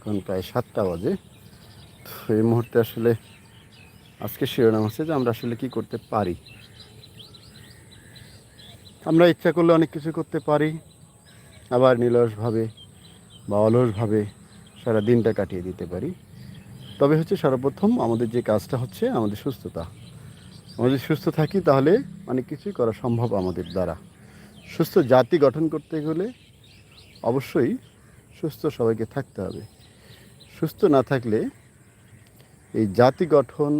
এখন প্রায় সাতটা বাজে। তো এই মুহূর্তে আসলে আজকে শিরোনাম আছে যে আমরা আসলে কি করতে পারি। আমরা ইচ্ছা করলে অনেক কিছু করতে পারি, আবার নিলসভাবে বা অলসভাবে সারা দিনটা কাটিয়ে দিতে পারি। তবে হচ্ছে সর্বপ্রথম আমাদের যে কাজটা হচ্ছে আমাদের সুস্থতা। আমরা যদি সুস্থ থাকি তাহলে অনেক কিছুই করা সম্ভব আমাদের দ্বারা। সুস্থ জাতি গঠন করতে গেলে অবশ্যই সুস্থ সবাইকে থাকতে হবে। সুস্থ না থাকলে এই জাতি গঠন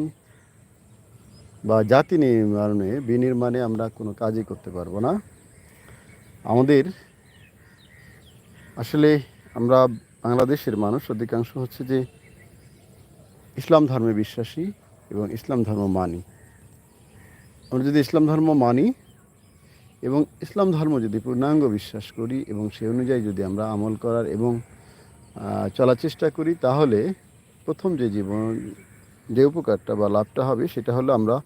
বা জাতি নির্মাণে, বিনির্মাণে আমরা কোনো কাজই করতে পারব না। আমাদের আসলে আমরা বাংলাদেশের মানুষ অধিকাংশ হচ্ছে যে ইসলাম ধর্মে বিশ্বাসী এবং ইসলাম ধর্ম মানি। আমরা যদি ইসলাম ধর্ম মানি এবং ইসলাম ধর্ম যদি পূর্ণাঙ্গ বিশ্বাস করি এবং সে অনুযায়ী যদি আমরা আমল করার এবং চলার চেষ্টা করি, তাহলে প্রথম যে জীবন, যে উপকারটা বা লাভটা হবে, সেটা হলো আমরা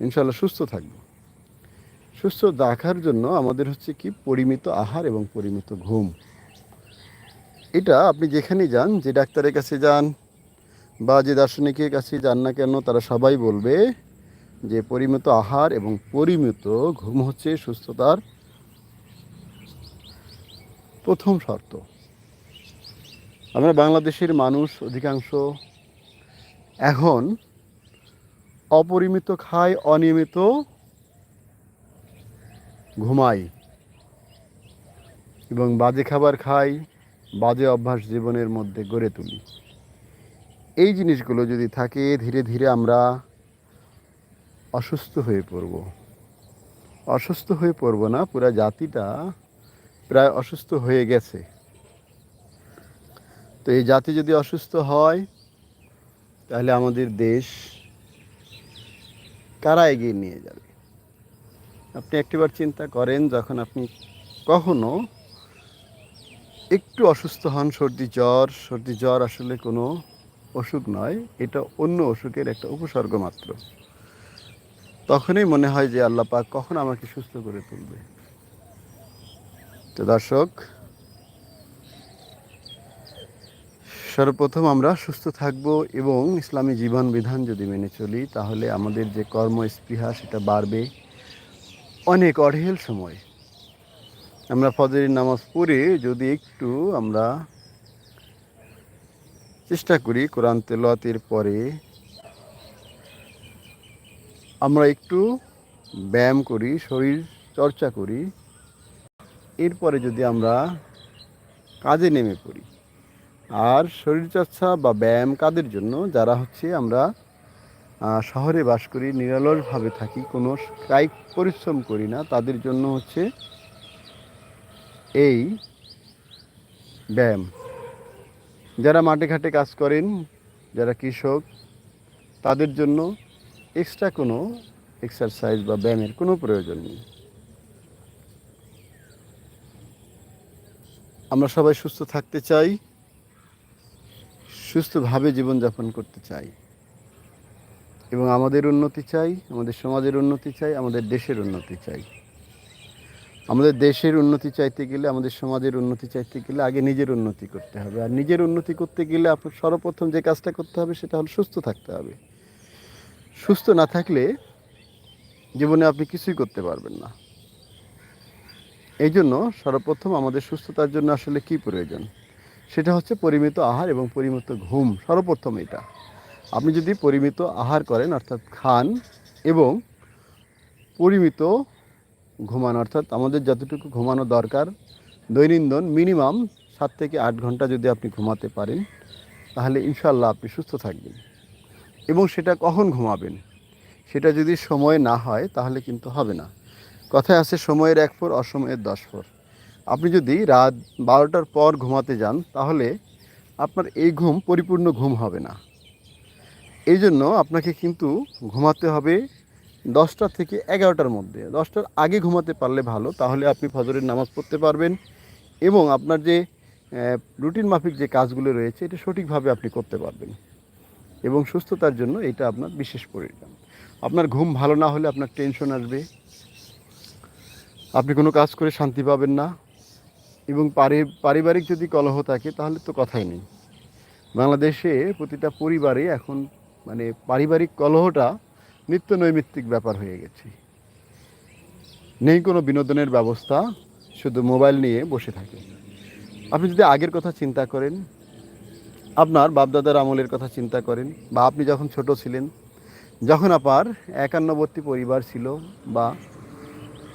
ইনশাল্লাহ সুস্থ থাকব। সুস্থ রাখার জন্য আমাদের হচ্ছে কি, পরিমিত আহার এবং পরিমিত ঘুম। এটা আপনি যেখানে যান, যে ডাক্তারের কাছে যান বা যে দার্শনিকের কাছে যান না কেন, তারা সবাই বলবে যে পরিমিত আহার এবং পরিমিত ঘুম হচ্ছে সুস্থতার প্রথম শর্ত। আমরা বাংলাদেশের মানুষ অধিকাংশ এখন অপরিমিত খায়, অনিয়মিত ঘুমাই এবং বাজে খাবার খাই বাজে অভ্যাস জীবনের মধ্যে গড়ে তুলি। এই জিনিসগুলো যদি থাকে, ধীরে ধীরে আমরা অসুস্থ হয়ে পড়ব। অসুস্থ হয়ে পড়ব না, পুরা জাতিটা প্রায় অসুস্থ হয়ে গেছে। তো এই জাতি যদি অসুস্থ হয়, তাহলে আমাদের দেশ কারা এগিয়ে নিয়ে যাবে? আপনি একটিবার চিন্তা করেন যখন আপনি কখনো একটু অসুস্থ হন, সর্দি জ্বর সর্দি জ্বর আসলে কোনো অসুখ নয়, এটা অন্য অসুখের একটা উপসর্গ মাত্র। তখনই মনে হয় যে আল্লাহ পাক কখন আমাকে সুস্থ করে তুলবে। তো দর্শক সর্বপ্রথম আমরা সুস্থ থাকব এবং ইসলামী জীবন বিধান যদি মেনে চলি, তাহলে আমাদের যে কর্ম স্পৃহা সেটা বাড়বে অনেক অঢেল সময়। আমরা ফজরের নামাজ পড়ে যদি একটু আমরা চেষ্টা করি কোরআন তেলাওয়াতের পরে আমরা একটু ব্যায়াম করি, শরীর চর্চা করি, এরপরে যদি আমরা কাজে নেমে পড়ি। আর শরীরচর্চা বা ব্যায়াম কাদের জন্য? যারা হচ্ছে আমরা শহরে বাস করি, নিরলসভাবে থাকি, কোনো কায়িক পরিশ্রম করি না, তাদের জন্য হচ্ছে এই ব্যায়াম। যারা মাঠে ঘাটে কাজ করেন, যারা কৃষক, তাদের জন্য এক্সট্রা কোনো এক্সারসাইজ বা ব্যায়ামের কোনো প্রয়োজন নেই। আমরা সবাই সুস্থ থাকতে চাই। সুস্থভাবে জীবনযাপন করতে চাই। এবং আমাদের উন্নতি চাই, আমাদের সমাজের উন্নতি চাই, আমাদের দেশের উন্নতি চাই। আমাদের দেশের উন্নতি চাইতে গেলে, আমাদের সমাজের উন্নতি চাইতে গেলে আগে নিজের উন্নতি করতে হবে। আর নিজের উন্নতি করতে গেলে আপনার সর্বপ্রথম যে কাজটা করতে হবে সেটা হলো সুস্থ থাকতে হবে। সুস্থ না থাকলে জীবনে আপনি কিছুই করতে পারবেন না। এই জন্য সর্বপ্রথম আমাদের সুস্থতার জন্য আসলে কি প্রয়োজন? সেটা হচ্ছে পরিমিত আহার এবং পরিমিত ঘুম, সর্বপ্রথম এটা। আপনি যদি পরিমিত আহার করেন, অর্থাৎ খান এবং পরিমিত ঘুমান, অর্থাৎ আমাদের যতটুকু ঘুমানো দরকার, দৈনন্দিন মিনিমাম সাত থেকে আট ঘণ্টা যদি আপনি ঘুমাতে পারেন, তাহলে ইনশাল্লাহ আপনি সুস্থ থাকবেন। এবং সেটা কখন ঘুমাবেন? সেটা যদি সময় না হয়, তাহলে কিন্তু হবে না। কথায় আছে, সময়ের এক ফোর অসময়ের দশ ফোর আপনি যদি রাত বারোটার পর ঘুমাতে যান, তাহলে আপনার এই ঘুম পরিপূর্ণ ঘুম হবে না। এই জন্য আপনাকে কিন্তু ঘুমাতে হবে দশটা থেকে এগারোটার মধ্যে। দশটার আগে ঘুমাতে পারলে ভালো, তাহলে আপনি ফজরের নামাজ পড়তে পারবেন এবং আপনার যে রুটিন মাফিক যে কাজগুলো রয়েছে, এটা সঠিকভাবে আপনি করতে পারবেন এবং সুস্থতার জন্য এটা আপনার বিশেষ প্রয়োজন। আপনার ঘুম ভালো না হলে আপনার টেনশন আসবে। আপনি কোনো কাজ করে শান্তি পাবেন না। এবং পারিবারিক যদি কলহ থাকে, তাহলে তো কথাই নেই। বাংলাদেশে প্রতিটা পরিবারে এখন মানে পারিবারিক কলহটা নিত্য নৈমিত্তিক ব্যাপার হয়ে গেছে। নেই কোনো বিনোদনের ব্যবস্থা, শুধু মোবাইল নিয়ে বসে থাকে। আপনি যদি আগের কথা চিন্তা করেন, আপনার বাপদাদার আমলের কথা চিন্তা করেন, বা আপনি যখন ছোট ছিলেন, যখন আপনার একান্নবর্তী পরিবার ছিল বা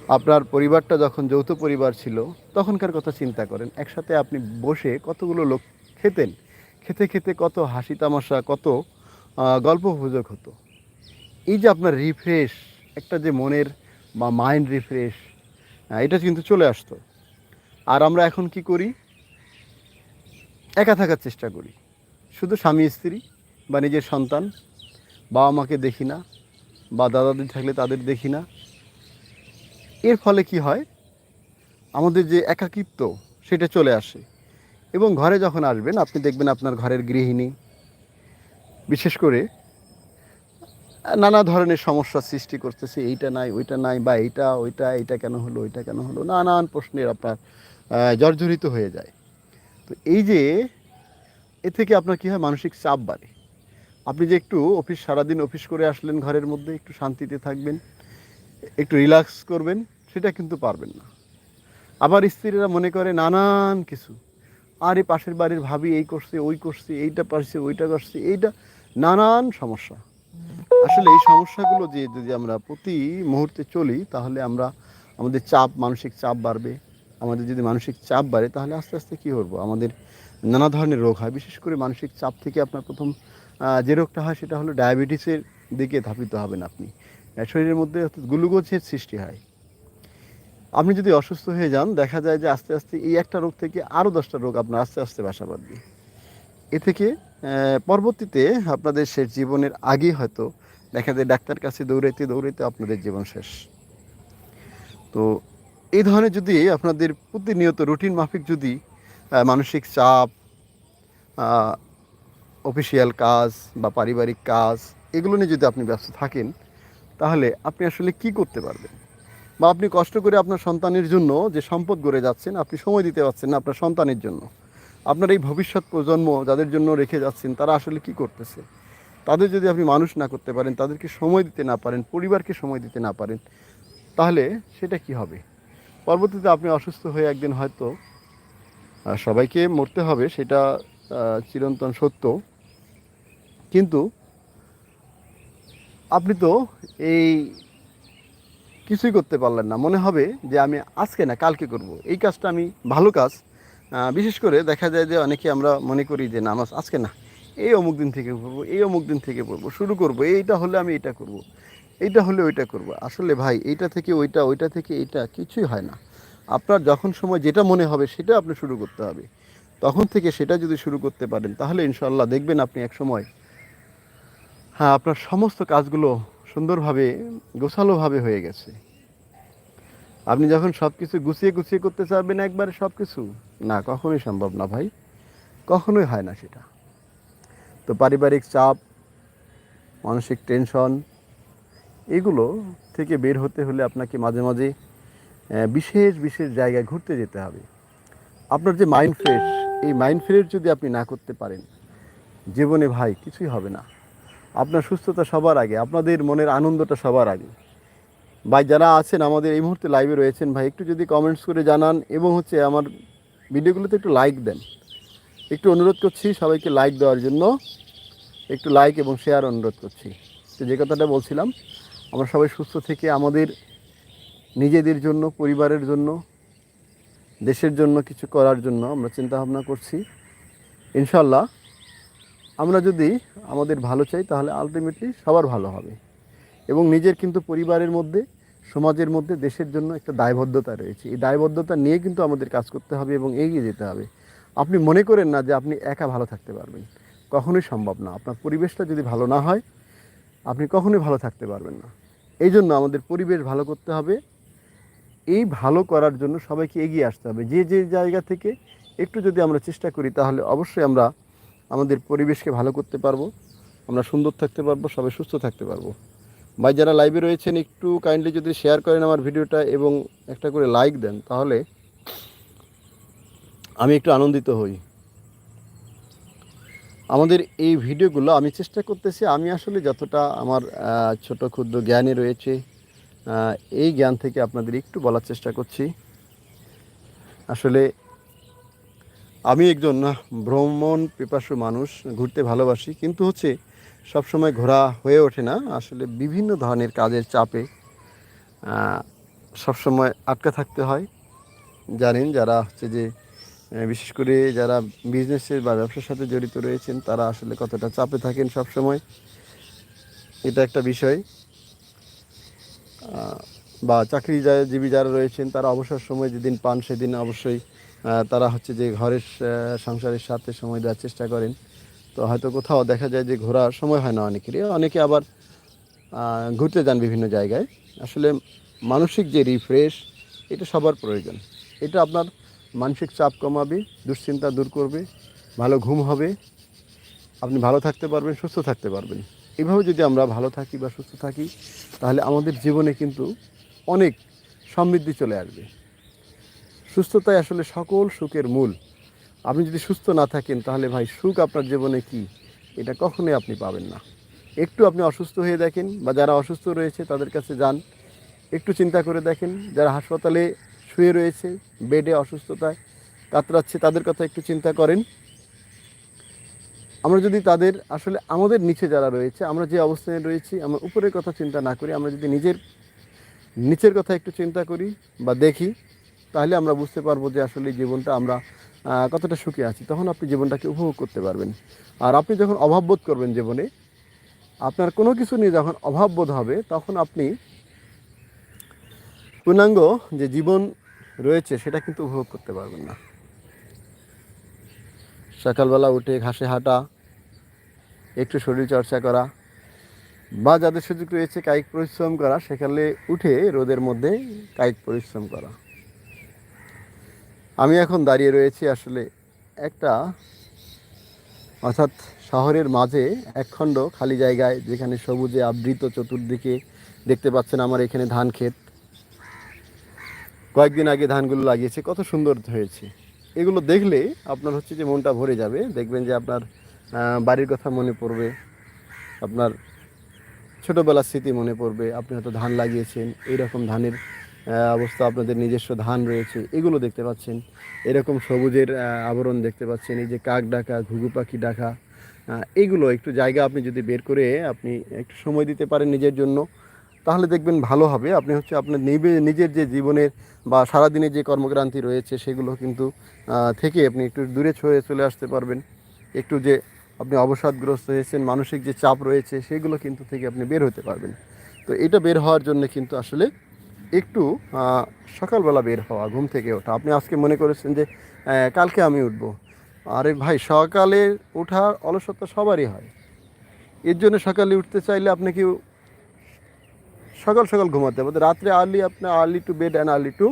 আপনার পরিবারটা যখন যৌথ পরিবার ছিল, তখনকার কথা চিন্তা করেন। একসাথে আপনি বসে কতগুলো লোক খেতেন? খেতে খেতে কত হাসি তামাশা, কত গল্প সুযোগ হতো। এই যে আপনার রিফ্রেশ একটা যে মনের বা মাইন্ড রিফ্রেশ এটা কিন্তু চলে আসতো। আর আমরা এখন কি করি? একা থাকার চেষ্টা করি। শুধু স্বামী, স্ত্রী বা নিজের সন্তান বাবা মাকে দেখি না বা দাদা দিদি থাকলে তাদের দেখি না। এর ফলে কি হয়? আমাদের যে একাকিত্ব, সেটা চলে আসে। এবং ঘরে যখন আসবেন, আপনি দেখবেন আপনার ঘরের গৃহিণী। বিশেষ করে, নানা ধরনের সমস্যার সৃষ্টি করতেছে, এইটা নাই, ওইটা নাই, বা এইটা, ওইটা, এইটা কেন হলো, ওইটা কেন হলো, নানান প্রশ্নের আপনার জর্জরিত হয়ে যায়। তো এই যে, এ থেকে আপনার কী হয়? মানসিক চাপ বাড়ে। আপনি যে একটু অফিস, সারাদিন অফিস করে আসলেন ঘরের মধ্যে, একটু শান্তিতে থাকবেন একটু রিল্যাক্স করবেন, সেটা কিন্তু পারবেন না। আবার স্ত্রীরা মনে করে, নানান কিছু। আর এই পাশের বাড়ির ভাবি এই করছে, ওই করছে, এইটা পারছে, ওইটা করছে এইটা নানান সমস্যা। আসলে এই সমস্যাগুলো যে যদি আমরা প্রতি মুহূর্তে চলি, তাহলে আমরা, আমাদের চাপ, মানসিক চাপ বাড়বে। আমাদের যদি মানসিক চাপ বাড়ে, তাহলে আস্তে আস্তে কী করব? আমাদের নানা ধরনের রোগ হয়। বিশেষ করে মানসিক চাপ থেকে আপনার প্রথম যে রোগটা হয়, সেটা হলো ডায়াবেটিসের দিকে ধাবিত হবেন আপনি। শরীরের মধ্যে গ্লুকোজের সৃষ্টি হয়। আপনি যদি অসুস্থ হয়ে যান, দেখা যায় যে আস্তে আস্তে এই একটা রোগ থেকে আরও দশটা রোগ আপনার আস্তে আস্তে বাসা বাঁধবে। এ থেকে পরবর্তীতে আপনাদের শেষ জীবনের আগে হয়তো দেখা যায় ডাক্তার কাছে দৌড়াইতে দৌড়াইতে আপনাদের জীবন শেষ। তো এই ধরনের যদি আপনাদের প্রতিনিয়ত রুটিন মাফিক যদি মানসিক চাপ অফিসিয়াল কাজ বা পারিবারিক কাজ, এগুলো নিয়ে যদি আপনি ব্যস্ত থাকেন তাহলে আপনি আসলে কি করতে পারবেন? বা আপনি কষ্ট করে আপনার সন্তানের জন্য যে সম্পদ গড়ে যাচ্ছেন, আপনি সময় দিতে পারছেন না আপনার সন্তানের জন্য। আপনার এই ভবিষ্যৎ প্রজন্ম যাদের জন্য রেখে যাচ্ছেন, তারা আসলে কি করতেছে? তাদের যদি আপনি মানুষ না করতে পারেন, তাদেরকে সময় দিতে না পারেন, পরিবারকে সময় দিতে না পারেন, তাহলে সেটা কি হবে? পরবর্তীতে আপনি অসুস্থ হয়ে একদিন হয়তো সবাইকে মরতে হবে, সেটা চিরন্তন সত্য। কিন্তু আপনি তো এই কিছুই করতে পারলেন না। মনে হবে যে আমি আজকে না, কালকে করব। এই কাজটা আমি, ভালো কাজ। বিশেষ করে দেখা যায় যে অনেকে আমরা মনে করি যে নামাজ আজকে না, এই অমুক দিন থেকে পড়ব এই অমুক দিন থেকে পড়ব শুরু করব, এইটা হলে আমি এটা করব, এইটা হলে ওইটা করব। আসলে ভাই, এইটা থেকে ওইটা ওইটা থেকে এইটা কিছুই হয় না। আপনার যখন সময় যেটা মনে হবে, সেটা আপনি শুরু করতে হবে। তখন থেকে সেটা যদি শুরু করতে পারেন, তাহলে ইনশাল্লাহ দেখবেন আপনি এক সময় হ্যাঁ আপনার সমস্ত কাজগুলো সুন্দরভাবে, গোছালোভাবে হয়ে গেছে। আপনি যখন সব কিছু গুছিয়ে গুছিয়ে করতে চাইবেন একবারে সব কিছু না, কখনোই সম্ভব না ভাই। কখনোই হয় না সেটা। তো পারিবারিক চাপ, মানসিক টেনশন, এগুলো থেকে বের হতে হলে আপনাকে মাঝে মাঝে বিশেষ বিশেষ জায়গায় ঘুরতে যেতে হবে। আপনার যে মাইন্ড ফ্রেশ, এই মাইন্ড ফ্রেশ যদি আপনি না করতে পারেন, জীবনে ভাই কিছুই হবে না। আপনার সুস্থতা সবার আগে, আপনাদের মনের আনন্দটা সবার আগে। ভাই, যারা আছেন আমাদের এই মুহূর্তে লাইভে রয়েছেন, ভাই, একটু যদি কমেন্টস করে জানান এবং হচ্ছে আমার ভিডিওগুলোতে একটু লাইক দেন। একটু অনুরোধ করছি সবাইকে লাইক দেওয়ার জন্য। একটু লাইক এবং শেয়ার অনুরোধ করছি। তো যে কথাটা বলছিলাম, আমরা সবাই সুস্থ থেকে আমাদের নিজেদের জন্য, পরিবারের জন্য, দেশের জন্য, কিছু করার জন্য আমরা চিন্তা ভাবনা করছি। ইনশাল্লাহ আমরা যদি আমাদের ভালো চাই, তাহলে আলটিমেটলি সবার ভালো হবে। এবং নিজের কিন্তু পরিবারের মধ্যে, সমাজের মধ্যে, দেশের জন্য একটা দায়বদ্ধতা রয়েছে। এই দায়বদ্ধতা নিয়ে কিন্তু আমাদের কাজ করতে হবে এবং এগিয়ে যেতে হবে। আপনি মনে করেন না যে আপনি একা ভালো থাকতে পারবেন। কখনোই সম্ভব না। আপনার পরিবেশটা যদি ভালো না হয়, আপনি কখনোই ভালো থাকতে পারবেন না। এই জন্য আমাদের পরিবেশ ভালো করতে হবে। এই ভালো করার জন্য সবাইকে এগিয়ে আসতে হবে। যে যে জায়গা থেকে একটু যদি আমরা চেষ্টা করি, তাহলে অবশ্যই আমরা আমাদের পরিবেশকে ভালো করতে পারব, আমরা সুন্দর থাকতে পারব, সবাই সুস্থ থাকতে পারব। ভাই, যারা লাইভে রয়েছেন, একটু কাইন্ডলি যদি শেয়ার করেন আমার ভিডিওটা এবং একটা করে লাইক দেন, তাহলে আমি একটু আনন্দিত হই। আমাদের এই ভিডিওগুলো আমি চেষ্টা করতেছি, আমি আসলে যতটা আমার ছোট ক্ষুদ্র জ্ঞানে রয়েছে এই জ্ঞান থেকে আপনাদের একটু বলার চেষ্টা করছি। আসলে আমি একজন ভ্রমণ পিপাসু মানুষ, ঘুরতে ভালোবাসি, কিন্তু হচ্ছে সবসময় ঘোরা হয়ে ওঠে না। আসলে বিভিন্ন ধরনের কাজের চাপে সবসময় আটকা থাকতে হয়। জানেন, যারা হচ্ছে যে বিশেষ করে যারা বিজনেসের বা ব্যবসার সাথে জড়িত রয়েছেন, তারা আসলে কতটা চাপে থাকেন সব সময় এটা একটা বিষয়। বা চাকরিজীবী যারা রয়েছেন, তারা অবসর সময় যেদিন পান, সেদিন অবশ্যই তারা হচ্ছে যে ঘরের সংসারের সাথে সময় দেওয়ার চেষ্টা করেন। তো হয়তো কোথাও দেখা যায় যে ঘোরার সময় হয় না অনেকেরই। অনেকে আবার ঘুরতে যান বিভিন্ন জায়গায়। আসলে মানসিক যে রিফ্রেশ এটা সবার প্রয়োজন। এটা আপনার মানসিক চাপ কমাবে, দুশ্চিন্তা দূর করবে, ভালো ঘুম হবে, আপনি ভালো থাকতে পারবেন, সুস্থ থাকতে পারবেন। এভাবে যদি আমরা ভালো থাকি বা সুস্থ থাকি, তাহলে আমাদের জীবনে কিন্তু অনেক সমৃদ্ধি চলে আসবে। সুস্থতাই আসলে সকল সুখের মূল। আপনি যদি সুস্থ না থাকেন, তাহলে ভাই, সুখ আপনার জীবনে কি? এটা কখনোই আপনি পাবেন না। একটু আপনি অসুস্থ হয়ে দেখেন বা যারা অসুস্থ রয়েছে, তাদের কাছে যান। একটু চিন্তা করে দেখেন, যারা হাসপাতালে শুয়ে রয়েছে, বেডে অসুস্থতায় কাতরাচ্ছে, তাদের কথা একটু চিন্তা করেন। আমরা যদি তাদের, আসলে আমাদের নিচে যারা রয়েছে, আমরা যে অবস্থানে রয়েছি, আমরা উপরের কথা চিন্তা না করি, আমরা যদি নিজের নিচের কথা একটু চিন্তা করি বা দেখি তাহলে আমরা বুঝতে পারব যে আসলে জীবনটা আমরা কতটা সুখে আছি। তখন আপনি জীবনটাকে উপভোগ করতে পারবেন। আর আপনি যখন অভাববোধ করবেন জীবনে, আপনার কোনো কিছু নিয়ে যখন অভাববোধ হবে, তখন আপনি পূর্ণাঙ্গ যে জীবন রয়েছে, সেটা কিন্তু উপভোগ করতে পারবেন না। সকালবেলা উঠে ঘাসে হাঁটা, একটু শরীর চর্চা করা, বা যাদের সুযোগ রয়েছে কায়িক পরিশ্রম করা, সেখানে উঠে রোদের মধ্যে কায়িক পরিশ্রম করা। আমি এখন দাঁড়িয়ে রয়েছি আসলে একটা, অর্থাৎ শহরের মাঝে একখণ্ড খালি জায়গায় যেখানে সবুজে আবৃত চতুর্দিকে দেখতে পাচ্ছেন আমার এখানে ধান ক্ষেত। কয়েকদিন আগে ধানগুলো লাগিয়েছে, কত সুন্দর হয়েছে। এগুলো দেখলে আপনার হচ্ছে যে মনটা ভরে যাবে, দেখবেন যে আপনার বাড়ির কথা মনে পড়বে, আপনার ছোটোবেলার স্মৃতি মনে পড়বে, আপনি হয়তো ধান লাগিয়েছেন, এইরকম ধানের অবস্থা, আপনাদের নিজস্ব ধান রয়েছে, এগুলো দেখতে পাচ্ছেন। এরকম সবুজের আবরণ দেখতে পাচ্ছেন, এই যে কাক ডাকা, ঘুঘু পাখি ডাকা এগুলো একটু জায়গা আপনি যদি বের করে আপনি একটু সময় দিতে পারেন নিজের জন্য, তাহলে দেখবেন ভালো হবে। আপনি হচ্ছে আপনার নিবে, নিজের যে জীবনের বা সারাদিনের যে কর্মক্রান্তি রয়েছে, সেগুলো কিন্তু থেকে আপনি একটু দূরে ছড়ে চলে আসতে পারবেন। একটু যে আপনি অবসাদগ্রস্ত হয়েছেন, মানসিক যে চাপ রয়েছে, সেগুলো কিন্তু থেকে আপনি বের হতে পারবেন। তো এটা বের হওয়ার জন্য কিন্তু আসলে একটু সকালবেলা বের হওয়া, ঘুম থেকে ওঠা। আপনি আজকে মনে করেছেন যে কালকে আমি উঠবো। আরে ভাই, সকালে ওঠার অলসতা সবারই হয়। এর জন্য সকালে উঠতে চাইলে আপনাকে সকাল সকাল ঘুমাতে হবে? রাত্রে আর্লি আপনার early to bed and early to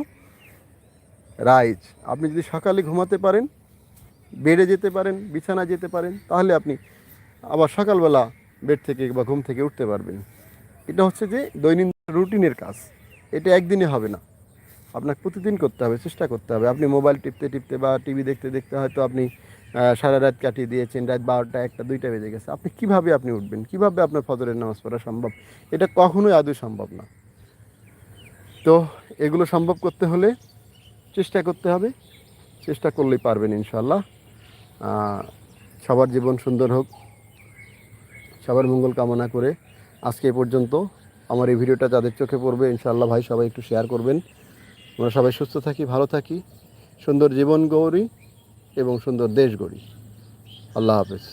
rise আপনি যদি সকালে ঘুমাতে পারেন, বেডে যেতে পারেন বিছানা যেতে পারেন, তাহলে আপনি আবার সকালবেলা বেড থেকে বা ঘুম থেকে উঠতে পারবেন। এটা হচ্ছে যে দৈনন্দিন রুটিনের কাজ। এটা একদিনে হবে না। আপনাকে প্রতিদিন করতে হবে, চেষ্টা করতে হবে। আপনি মোবাইল টিপতে টিপতে বা টিভি দেখতে দেখতে হয়তো আপনি সারা রাত কাটিয়ে দিয়েছেন, রাত বারোটা একটা দুইটা বেজে গেছে। আপনি কীভাবে আপনি উঠবেন? কীভাবে আপনার ফজরের নামাজ পড়া সম্ভব? এটা কখনোই আদৌ সম্ভব না। তো এগুলো সম্ভব করতে হলে চেষ্টা করতে হবে। চেষ্টা করলেই পারবেন ইনশাল্লাহ সবার জীবন সুন্দর হোক। সবার মঙ্গল কামনা করে আজকে এ পর্যন্ত। আমার এই ভিডিওটা যাদের চোখে পড়বে, ইনশাআল্লাহ ভাই সবাই একটু শেয়ার করবেন। আমরা সবাই সুস্থ থাকি, ভালো থাকি। সুন্দর জীবন গৌরী এবং সুন্দর দেশ গড়ি। আল্লাহ হাফেজ।